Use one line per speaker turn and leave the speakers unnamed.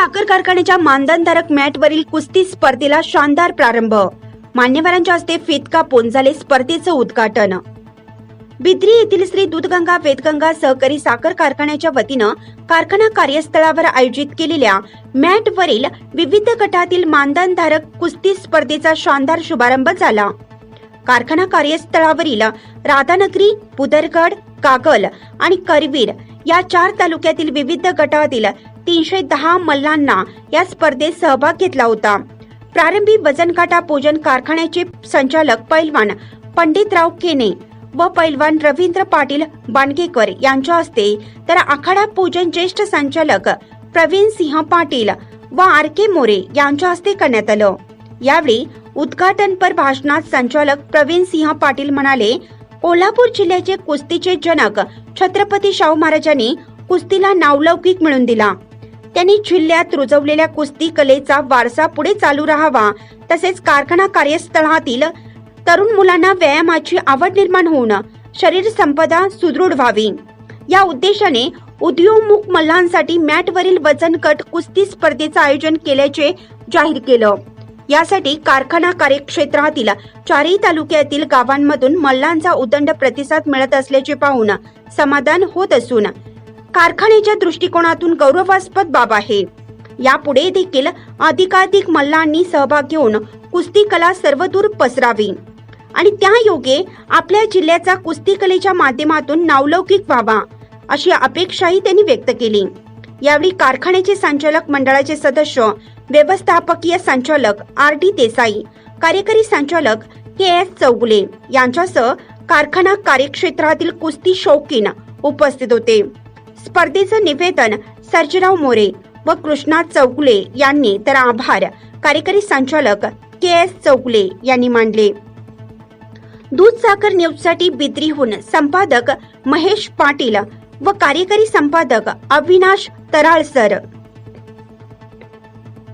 साखर कारखान्याच्या मानधनधारक मॅटवरील कुस्ती स्पर्धेला शानदार प्रारंभ. मान्यवरांच्या हस्ते फितका पोंजाले स्पर्धेचं उद्घाटन. बिद्री येथील श्री दूधगंगा वेदगंगा सहकारी साखर कारखान्याच्या वतीनं कारखाना कार्यस्थळावर आयोजित केलेल्या मॅटवरील विविध गटातील मानधनधारक कुस्ती स्पर्धेचा शानदार शुभारंभ झाला. कारखाना कार्यस्थळावरील राधानगरी पुदरगड कागल आणि करवीर या चार तालुक्यातील विविध गटातील तीनशे दहा मल्लांना या स्पर्धेत सहभाग घेतला होता. प्रारंभी वजनकाटा पूजन कारखान्याचे संचालक पैलवान पंडितराव केने व पैलवान रवींद्र पाटील बांडगेकर यांच्या हस्ते तर आखाडा पूजन ज्येष्ठ संचालक प्रवीण सिंह पाटील व आर के मोरे यांच्या हस्ते करण्यात आलं. यावेळी उद्घाटनपर भाषणात संचालक प्रवीण सिंह पाटील म्हणाले कोल्हापूर जिल्ह्याचे कुस्तीचे जनक छत्रपती शाहू महाराजांनी कुस्तीला नावलौकिक मिळून दिला. त्यांनी जिल्ह्यात रुजवलेल्या कुस्ती कलेचा वारसा पुढे चालू राहावा. तसेच कारखाना कार्यस्थळातील तरुण मुलांना व्यायामाची आवड निर्माण होऊन शरीर संपदा सुदृढ व्हावी. या उद्देशाने उदयोन्मुख मल्लांसाठी मॅटवरील वजन कट कुस्ती स्पर्धेचं आयोजन केल्याचे जाहीर केलं. यासाठी कारखाना कार्यक्षेत्रातील चारही तालुक्यातील गावांमधून मल्लांचा उदंड प्रतिसाद मिळत असल्याचे पाहून समाधान होत असून कारखान्याच्या दृष्टिकोनातून गौरवास्पद बाब आहे. यापुढे देखील अधिकाधिक मल्लांनी सहभाग घेऊन कुस्ती कला सर्वदूर पसरावी. आणि त्या योगे आपल्या जिल्ह्याचा कुस्ती कलेच्या माध्यमातून नावलौकिक व्हावा अशी अपेक्षाही त्यांनी व्यक्त केली. यावेळी कारखान्याचे संचालक मंडळाचे सदस्य व्यवस्थापकीय संचालक आर डी देसाई कार्यकारी संचालक के एस चौगुले यांच्यासह कारखाना कार्यक्षेत्रातील कुस्ती शौकीन उपस्थित होते. स्पर्धेचं निवेदन सर्जराव मोरे व कृष्णा चौगुले यांनी तर आभार. कार्यकारी संचालक के एस चौगुले यांनी मानले. दूध साखर न्यूजसाठी बिद्रीहून संपादक महेश पाटील व कार्यकारी संपादक अविनाश तराळसर